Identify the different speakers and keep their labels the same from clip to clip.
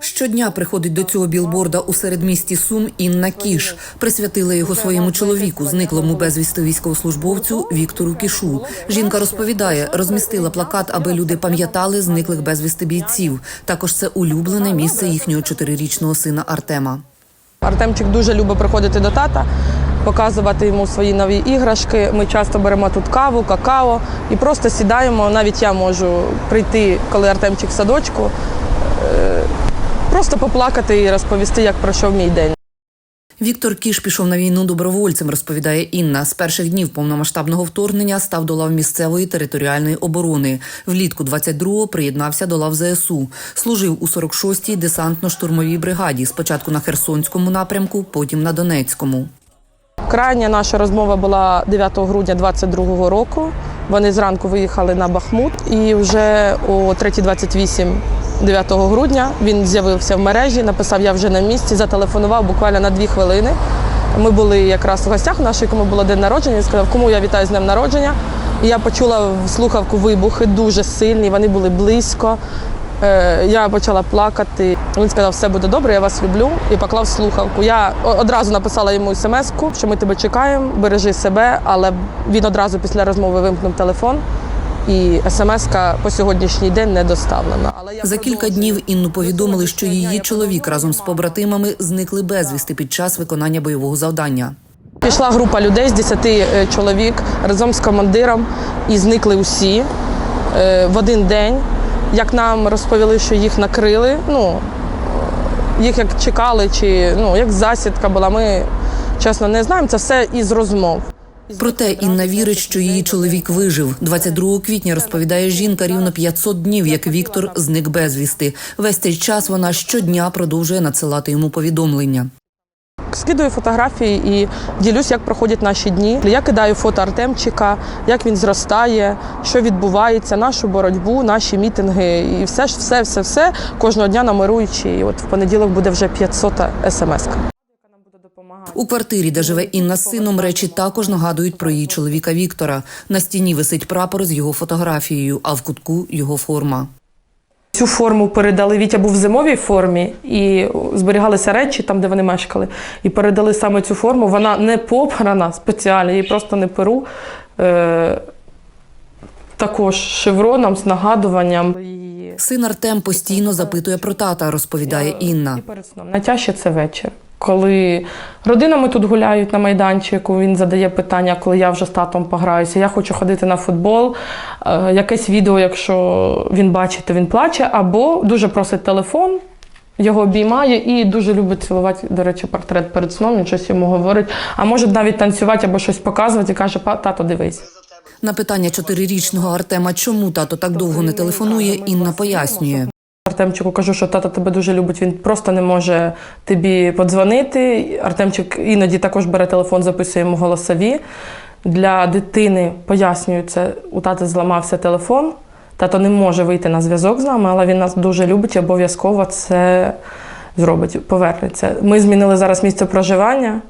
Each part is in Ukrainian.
Speaker 1: Щодня приходить до цього білборда у середмісті Сум Інна Кіш. Присвятила його своєму чоловіку, зниклому безвісти військовослужбовцю Віктору Кішу. Жінка розповідає, розмістила плакат, аби люди пам'ятали зниклих безвісти бійців. Також це улюблене місце їхнього чотирирічного сина Артема.
Speaker 2: Артемчик дуже любить приходити до тата, показувати йому свої нові іграшки. Ми часто беремо тут каву, какао і просто сідаємо. Навіть я можу прийти, коли Артемчик в садочку, просто поплакати і розповісти, як пройшов мій день.
Speaker 1: Віктор Кіш пішов на війну добровольцем, розповідає Інна. З перших днів повномасштабного вторгнення став до лав місцевої територіальної оборони. Влітку 22-го приєднався до лав ЗСУ. Служив у 46-й десантно-штурмовій бригаді. Спочатку на Херсонському напрямку, потім на Донецькому.
Speaker 2: Крайня наша розмова була 9 грудня 22-го року. Вони зранку виїхали на Бахмут, і вже о 3.28 9 грудня він з'явився в мережі, написав Я вже на місці, зателефонував буквально на дві хвилини. Ми були якраз в гостях нашої, кому було день народження. Він сказав, кому я вітаю з днем народження. І я почула в слухавку вибухи дуже сильні, вони були близько. Е, Я почала плакати. Він сказав, все буде добре, я вас люблю, і поклав слухавку. Я одразу написала йому смс-ку, що ми тебе чекаємо, бережи себе, але він одразу після розмови вимкнув телефон. І смс-ка по сьогоднішній день не доставлена. Але я
Speaker 1: За кілька днів Інну повідомили, що її чоловік разом з побратимами зникли безвісти під час виконання бойового завдання.
Speaker 2: Пішла група людей з 10 е, чоловік разом з командиром і зникли усі е, в один день. Як нам розповіли, що їх накрили, ну їх як чекали, чи ну як засідка була. Ми чесно не знаємо. Це все із розмов.
Speaker 1: Проте Інна вірить, що її чоловік вижив. 22 квітня розповідає жінка рівно 500 днів, як Віктор зник безвісти. Весь цей час вона щодня продовжує надсилати йому повідомлення.
Speaker 2: Скидаю фотографії і ділюсь, як проходять наші дні. Я кидаю фото Артемчика, як він зростає, що відбувається, нашу боротьбу, наші мітинги і все ж все, все, все кожного дня намируючи. І от в понеділок буде вже 500 смс.
Speaker 1: У квартирі, де живе Інна з сином, речі також нагадують про її чоловіка Віктора. На стіні висить прапор з його фотографією, а в кутку його форма.
Speaker 2: Цю форму передали. Вітя був в зимовій формі і зберігалися речі там, де вони мешкали. І передали саме цю форму. Вона не попрана спеціально, її просто не перу. Е- також шевроном з нагадуванням.
Speaker 1: Син Артем постійно запитує про тата, розповідає Інна.
Speaker 2: Найтяжче це вечір. Коли родинами тут гуляють на майданчику, він задає питання, коли я вже з татом пограюся. Я хочу ходити на футбол. Е, якесь відео, якщо він бачить, то він плаче, або дуже просить телефон. Його обіймає і дуже любить цілувати, до речі, портрет перед сном. Він щось йому говорить. А може навіть танцювати або щось показувати і каже: «Па- тато, дивись.
Speaker 1: На питання чотирирічного Артема, чому тато так довго не телефонує, Інна пояснює.
Speaker 2: Артемчику кажу, що тато тебе дуже любить. Він просто не може тобі подзвонити. Артемчик іноді також бере телефон, записує йому голосові. Для дитини пояснюю це, у тата зламався телефон. Тато не може вийти на зв'язок з нами, але він нас дуже любить і обов'язково це зробить, повернеться. Ми змінили зараз місце проживання,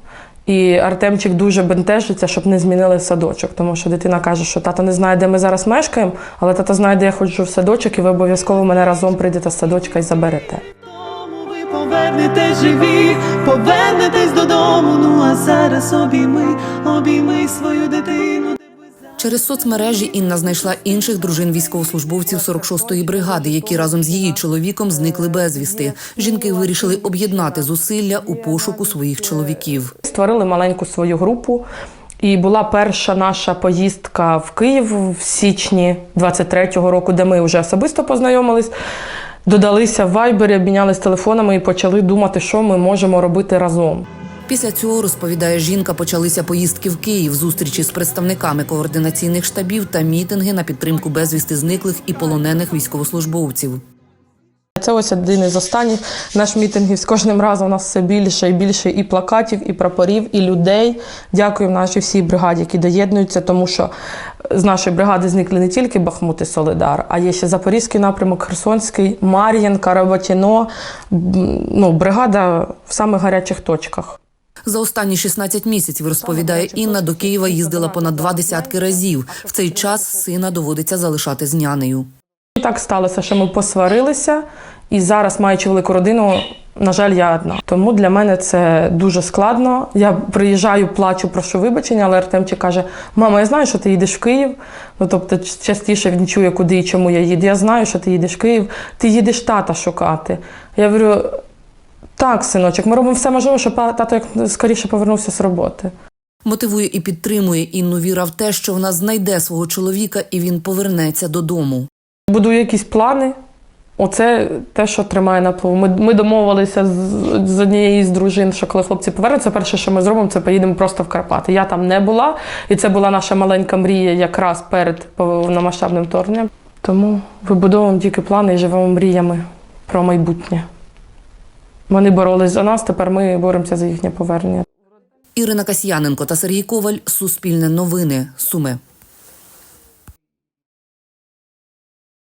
Speaker 2: і Артемчик дуже бентежиться, щоб не змінили садочок. Тому що дитина каже, що тато не знає, де ми зараз мешкаємо, але тата знає, де я ходжу в садочок, і ви обов'язково мене разом прийдете з садочка і заберете.
Speaker 3: Ви повернетесь живі, повернетесь додому. Ну а зараз обійми, обійми свою дитину.
Speaker 1: Через соцмережі Інна знайшла інших дружин військовослужбовців 46-ї бригади, які разом з її чоловіком зникли безвісти. Жінки вирішили об'єднати зусилля у пошуку своїх чоловіків.
Speaker 2: Створили маленьку свою групу. І була перша наша поїздка в Київ в січні 23-го року, де ми вже особисто познайомились. Додалися в вайбері, обмінялись телефонами і почали думати, що ми можемо робити разом.
Speaker 1: Після цього розповідає жінка, почалися поїздки в Київ, зустрічі з представниками координаційних штабів та мітинги на підтримку безвісти зниклих і полонених військовослужбовців.
Speaker 2: Це ось один із останніх наш мітингів. З кожним разом у нас все більше і більше і плакатів, і прапорів, і людей. Дякую нашій всій бригаді, які доєднуються, тому що з нашої бригади зникли не тільки Бахмут і Солидар, а є ще Запорізький напрямок, Херсонський, Мар'їнка, Роботіно. Ну, бригада в самих гарячих точках.
Speaker 1: За останні 16 місяців, розповідає Інна, до Києва їздила понад два десятки разів. В цей час сина доводиться залишати з нянею.
Speaker 2: Так сталося, що ми посварилися, І зараз, маючи велику родину, на жаль, я одна. Тому для мене це дуже складно. Я приїжджаю, плачу, прошу вибачення, але Артемчик каже: мама, я знаю, що ти їдеш в Київ. Ну тобто, частіше він чує, куди і чому я їду. Я знаю, що ти їдеш в Київ, ти їдеш тата шукати. Я говорю. Так, синочок, ми робимо все можливе, щоб тато як скоріше повернувся з роботи.
Speaker 1: Мотивує і підтримує Інну віра в те, що вона знайде свого чоловіка і він повернеться додому.
Speaker 2: Будую якісь плани. Оце те, що тримає на плаву. Ми, ми домовилися з, з однією з дружин, що коли хлопці повернуться, перше, що ми зробимо, це поїдемо просто в Карпати. Я там не була, і це була наша маленька мрія якраз перед повномасштабним вторгненням. Тому вибудовуємо тільки плани і живемо мріями про майбутнє. Вони боролись за нас, тепер ми боремося за їхнє повернення.
Speaker 1: Ірина Касьяненко та Сергій Коваль. Суспільне новини. Суми.